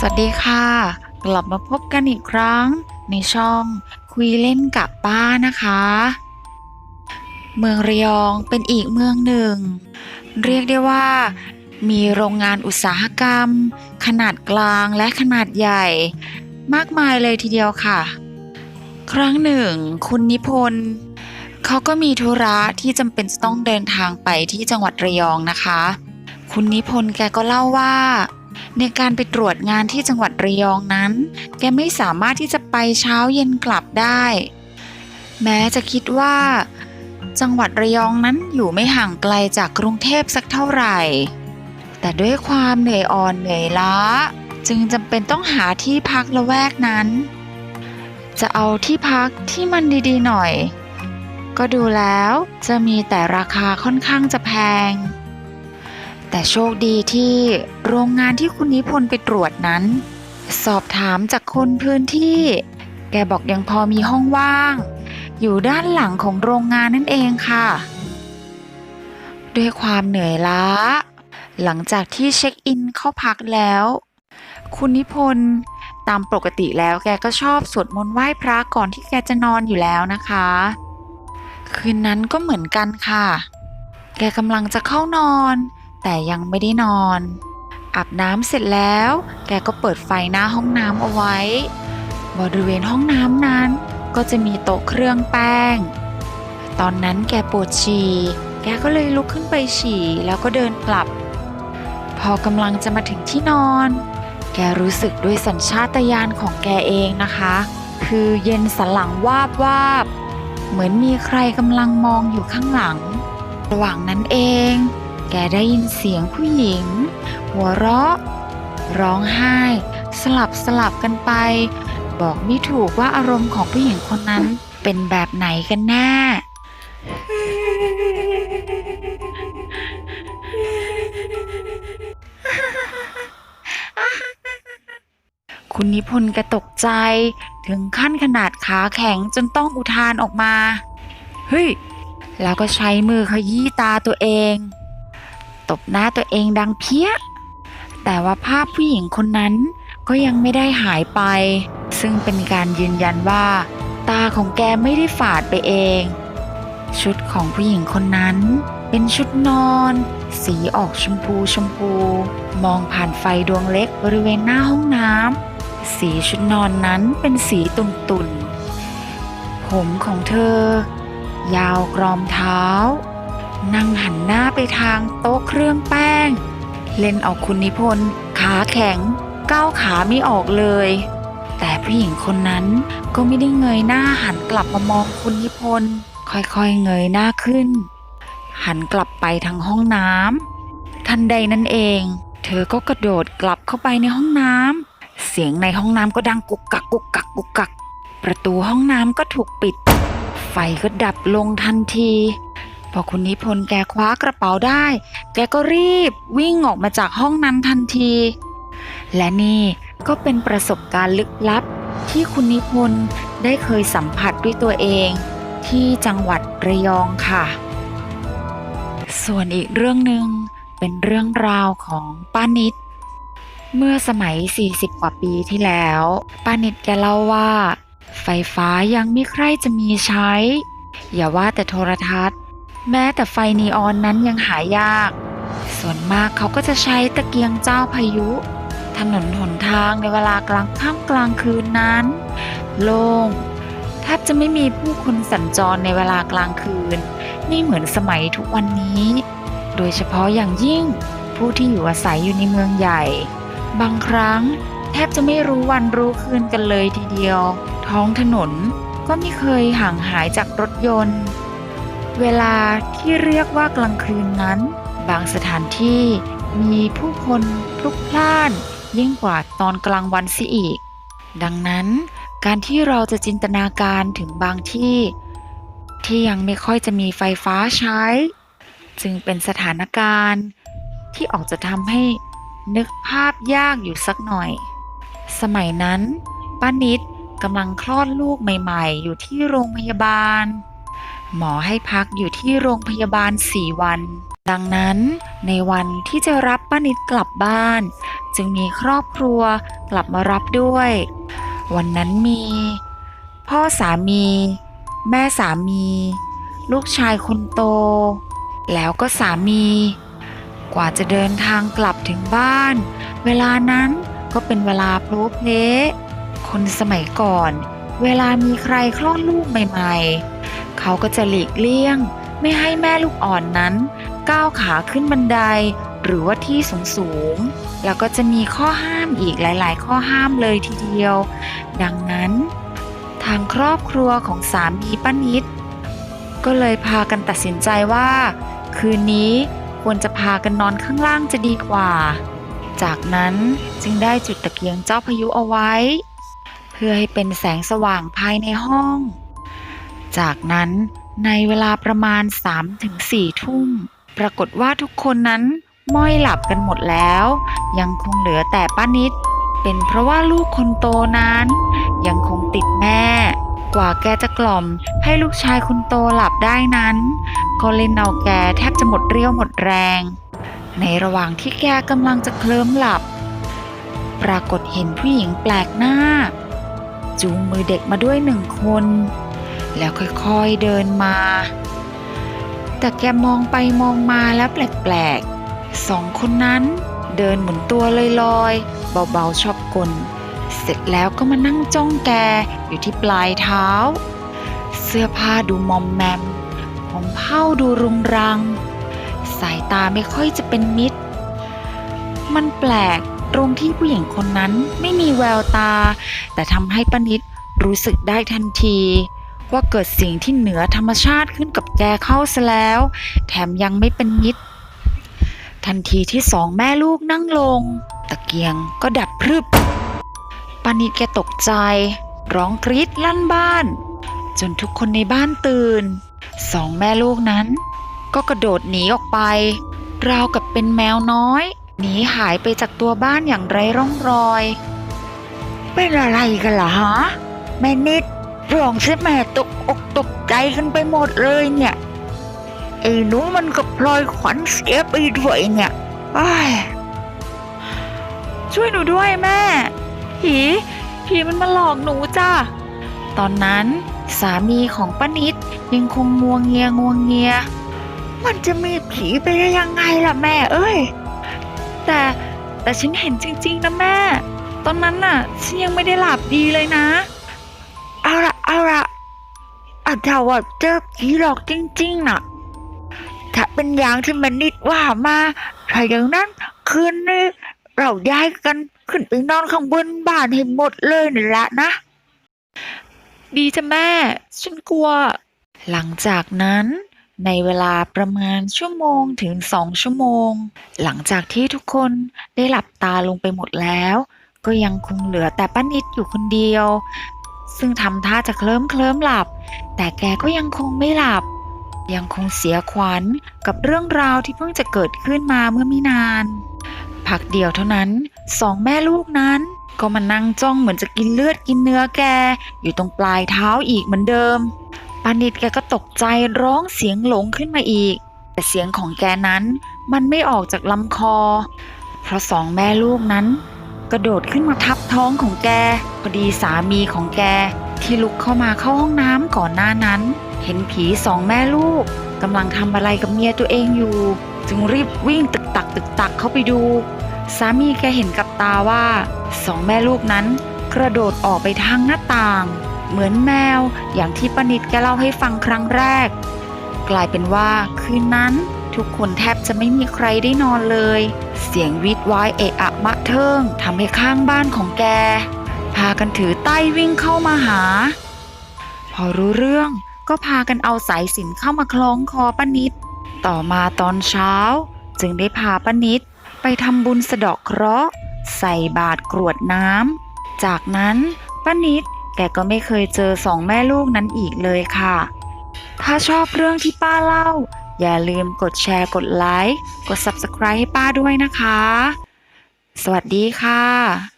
สวัสดีค่ะ กลับมาพบกันอีกครั้ง ในช่องคุยเล่นกับป้านะคะ เมืองระยองเป็นอีกเมืองหนึ่ง เรียกได้ว่า มีโรงงานอุตสาหกรรม ขนาดกลางและขนาดใหญ่ มากมายเลยทีเดียวค่ะ ครั้งหนึ่ง คุณนิพนธ์เขาก็มีธุระที่จำเป็นจะต้องเดินทางไปที่จังหวัดระยองนะคะ คุณนิพนธ์แกก็เล่าว่า ในการไปตรวจงานที่จังหวัดระยองนั้น แกไม่สามารถที่จะไปเช้าเย็นกลับได้ แม้จะคิดว่า จังหวัดระยองนั้นอยู่ไม่ห่างไกลจากกรุงเทพสักเท่าไหร่ แต่ด้วยความเหนื่อยอ่อนเหนื่อยล้า จึงจำเป็นต้องหาที่พักละแวกนั้น จะเอาที่พักที่มันดีๆหน่อย ก็ดูแล้วจะมีแต่ราคาค่อนข้างจะแพง แต่โชคดีที่โรงงานที่คุณนิพนธ์ไปตรวจนั้น สอบถามจากคนพื้นที่ แกบอกยังพอมีห้องว่าง อยู่ด้านหลังของโรงงานนั่นเองค่ะ ด้วยความเหนื่อยล้า หลังจากที่เช็คอินเข้าพักแล้ว คุณนิพนธ์ตามปกติแล้วแกก็ชอบสวดมนต์ไหว้พระก่อนที่แกจะนอนอยู่แล้วนะคะ คืนนั้นก็เหมือนกันค่ะ แกกำลังจะเข้านอน แต่ยังไม่ได้นอน อาบน้ำเสร็จแล้ว แกก็เปิดไฟหน้าห้องน้ำเอาไว้ บริเวณห้องน้ำนั้น ก็จะมีโต๊ะเครื่องแป้ง ตอนนั้นแกปวดฉี่ แกก็เลยลุกขึ้นไปฉี่แล้วก็เดินกลับ พอกำลังจะมาถึงที่นอน แกรู้สึกด้วยสัญชาตญาณของแกเองนะคะ คือเย็นสันหลังวาบวาบเหมือนมีใครกำลังมองอยู่ข้างหลัง ระหว่างนั้นเอง แกได้ยินเสียงผู้หญิง หัวเราะ ร้องไห้ สลับสลับกันไป บอกไม่ถูกว่าอารมณ์ของผู้หญิงคนนั้นเป็นแบบไหนกันแน่คุณนิพนธ์แกตกใจถึงขั้นขนาดขาแข็งจนต้องอุทานออกมา เฮ้ย แล้วก็ใช้มือขยี้ตาตัวเอง ตบหน้าตัวเองดังเพี้ย แต่ว่าภาพผู้หญิงคนนั้นก็ยังไม่ได้หายไป ซึ่งเป็นการยืนยันว่า ตาของแกไม่ได้ฝาดไปเอง ชุดของผู้หญิงคนนั้นเป็นชุดนอน สีออกชมพูชมพู มองผ่านไฟดวงเล็กบริเวณหน้าห้องน้ำสีชุดนอนนั้นเป็นสีตุ่นตุ่นผมของเธอ ยาวกรอมเท้า นั่งหันหน้าไปทางโต๊ะเครื่องแป้ง เล่นเอาคุณนิพนธ์ขาแข็งก้าวขาไม่ออกเลย แต่ผู้หญิงคนนั้นก็ไม่ได้เงยหน้าหันกลับมามองคุณนิพนธ์ค่อยๆเงยหน้าขึ้น หันกลับไปทางห้องน้ำทันใดนั้นเอง เธอก็กระโดดกลับเข้าไปในห้องน้ำเสียงในห้องน้ำก็ดังกุกกักกุกกักกุกกัก ประตูห้องน้ำก็ถูกปิด ไฟก็ดับลงทันที อคุณนิพนธ์แกคว้ากระเป๋าได้ แกก็รีบวิ่งออกมาจากห้องนั้นทันที และนี่ก็เป็นประสบการณ์ลึกลับ ที่คุณนิพนธ์ได้เคยสัมผัสด้วยตัวเอง ที่จังหวัดระยองค่ะ ส่วนอีกเรื่องหนึ่งเป็นเรื่องราวของป้านิด เมื่อสมัย 40 กว่าปีที่แล้วป้านิดแกเล่าว่า ไฟฟ้ายังไม่ใครจะมีใช้ อย่าว่าแต่โทรทัศน์ แม้แต่ไฟนีออนนั้นยังหายาก ส่วนมากเขาก็จะใช้ตะเกียงเจ้าพายุ ถนนหนทางในเวลากลางค่ำกลางคืนนั้น โล่งแทบจะไม่มีผู้คนสัญจรในเวลากลางคืน ไม่เหมือนสมัยทุกวันนี้ โดยเฉพาะอย่างยิ่งผู้ที่อยู่อาศัยอยู่ในเมืองใหญ่ บางครั้งแทบจะไม่รู้วันรู้คืนกันเลยทีเดียว ท้องถนนก็ไม่เคยห่างหายจากรถยนต์ เวลาที่เรียกว่ากลางคืนนั้น บางสถานที่มีผู้คนพลุกพล่าน ยิ่งกว่าตอนกลางวันเสิอีก ดังนั้นการที่เราจะจินตนาการถึงบางที่ ที่ยังไม่ค่อยจะมีไฟฟ้าใช้ จึงเป็นสถานการณ์ ที่ออกจะทำให้นึกภาพยากอยู่สักหน่อย สมัยนั้นป้านิดกำลังคลอดลูกใหม่ ๆ อยู่ที่โรงพยาบาล หมอให้พักอยู่ที่โรงพยาบาล 4 วัน ดังนั้นในวันที่จะรับป้านิดกลับบ้าน จึงมีครอบครัวกลับมารับด้วย วันนั้นมี พ่อสามี แม่สามี ลูกชายคนโต แล้วก็สามี กว่าจะเดินทางกลับถึงบ้าน เวลานั้นก็เป็นเวลาพลเพลคนสมัยก่อน เวลามีใครคลอดลูกใหม่ ๆ เขาก็จะหลีกเลี่ยง ไม่ให้แม่ลูกอ่อนนั้น ก้าวขาขึ้นบันไดหรือว่าที่สูงๆแล้วก็จะมีข้อห้ามอีกหลาย ๆ ข้อห้ามเลยทีเดียว ดังนั้น ทางครอบครัวของสามีป้านิด ก็เลยพากันตัดสินใจว่า คืนนี้ควรจะพากันนอนข้างล่างจะดีกว่า จากนั้นจึงได้จุดตะเกียงเจ้าพายุเอาไว้ เพื่อให้เป็นแสงสว่างภายในห้อง จากนั้นในเวลาประมาณ 3-4 ทุ่ม ปรากฏว่าทุกคนนั้นม้อยหลับกันหมดแล้ว ยังคงเหลือแต่ป้านิด เป็นเพราะว่าลูกคนโตนั้น ยังคงติดแม่ กว่าแกจะกล่อมให้ลูกชายคนโตหลับได้นั้น ก็เล่นเอาแกแทบจะหมดเรี่ยวหมดแรง ในระหว่างที่แกกำลังจะเคลิ้มหลับ ปรากฏเห็นผู้หญิงแปลกหน้า จูงมือเด็กมาด้วยหนึ่งคน แล้วค่อยๆเดินมา แต่แกมองไปมองมาแล้วแปลกๆสองคนนั้นเดินหมุนตัวลอยๆเบาๆชอบกล เสร็จแล้วก็มานั่งจ้องแกอยู่ที่ปลายเท้า เสื้อผ้าดูมอมแมมผมเผ้าดูรุงรัง สายตาไม่ค่อยจะเป็นมิตร มันแปลกตรงที่ผู้หญิงคนนั้นไม่มีแววตา แต่ทำให้ป้านิดรู้สึกได้ทันที ว่าเกิดสิ่งที่เหนือธรรมชาติขึ้นกับแกเข้าซะแล้ว แถมยังไม่เป็นมิตร ทันทีที่สองแม่ลูกนั่งลง ตะเกียงก็ดับพรึบปานิดแกตกใจ ร้องกรีดลั่นบ้าน จนทุกคนในบ้านตื่น สองแม่ลูกนั้น ก็กระโดดหนีออกไป ราวกับเป็นแมวน้อย หนีหายไปจากตัวบ้านอย่างไร้ร่องรอย เป็นอะไรกันล่ะฮะแม่นิด ร้องใช่แม่ตกอกตกใจกันไปหมดเลยเนี่ยไอ้หนูมันก็พลอยขวัญเสียไปด้วยเนี่ยอ้ายช่วยหนูด้วยแม่ ผีผีมันมาหลอกหนูจ้าตอนนั้นสามีของป้านิดยังคงงวงเงียงวงเงีย มันจะมีผีไปได้ยังไงล่ะแม่ เอ้ย แต่แต่ฉันเห็นจริงๆนะแม่ ตอนนั้นน่ะ ฉันยังไม่ได้หลับดีเลยนะ เอาละเอาละอาถ้าว่าเจอผีหลอกจริงๆน่ะ ถ้าเป็นอย่างที่มันนิดว่ามาถ้าอย่างนั้นคืนนี้เราย้ายกันขึ้นไปนอนข้างบนบ้านให้หมดเลยนี่แหละนะ ดีจ้ะแม่ ฉันกลัว หลังจากนั้นในเวลาประมาณชั่วโมงถึงสองชั่วโมง หลังจากที่ทุกคนได้หลับตาลงไปหมดแล้ว ก็ยังคงเหลือแต่ป้านิดอยู่คนเดียว ซึ่งทำท่าจะเคลิ้มเคลิ้มหลับ แต่แกก็ยังคงไม่หลับ ยังคงเสียขวัญกับเรื่องราวที่เพิ่งจะเกิดขึ้นมาเมื่อไม่นาน พักเดียวเท่านั้นสองแม่ลูกนั้น ก็มานั่งจ้องเหมือนจะกินเลือดกินเนื้อแก อยู่ตรงปลายเท้าอีกเหมือนเดิมปานิดแกก็ตกใจร้องเสียงหลงขึ้นมาอีก แต่เสียงของแกนั้นมันไม่ออกจากลำคอ เพราะสองแม่ลูกนั้น กระโดดขึ้นมาทับท้องของแกพอดีสามีของแก ที่ลุกเข้ามาเข้าห้องน้ำก่อนหน้านั้น เห็นผีสองแม่ลูกกำลังทำอะไรกับเมียตัวเองอยู่ จึงรีบวิ่งตึกตักตึกตักเข้าไปดู สามีแกเห็นกับตาว่าสองแม่ลูกนั้น กระโดดออกไปทางหน้าต่าง เหมือนแมวอย่างที่ปนิดแกเล่าให้ฟังครั้งแรก กลายเป็นว่าคืนนั้นทุกคนแทบจะไม่มีใครได้นอนเลย เสียงวิดวายเอะอะมะเทิงทำให้ข้างบ้านของแก พากันถือใต้วิ่งเข้ามาหา พอรู้เรื่องก็พากันเอาสายสินเข้ามาคล้องคอป้านิด ต่อมาตอนเช้า จึงได้พาป้านิดไปทำบุญสะดาะเคราะห์ใส่บาตรกรวดน้ำ จากนั้นป้านิดแกก็ไม่เคยเจอสองแม่ลูกนั้นอีกเลยค่ะ ถ้าชอบเรื่องที่ป้าเล่า อย่าลืมกดแชร์กดไลค์กด Subscribe ให้ป้าด้วยนะคะ สวัสดีค่ะ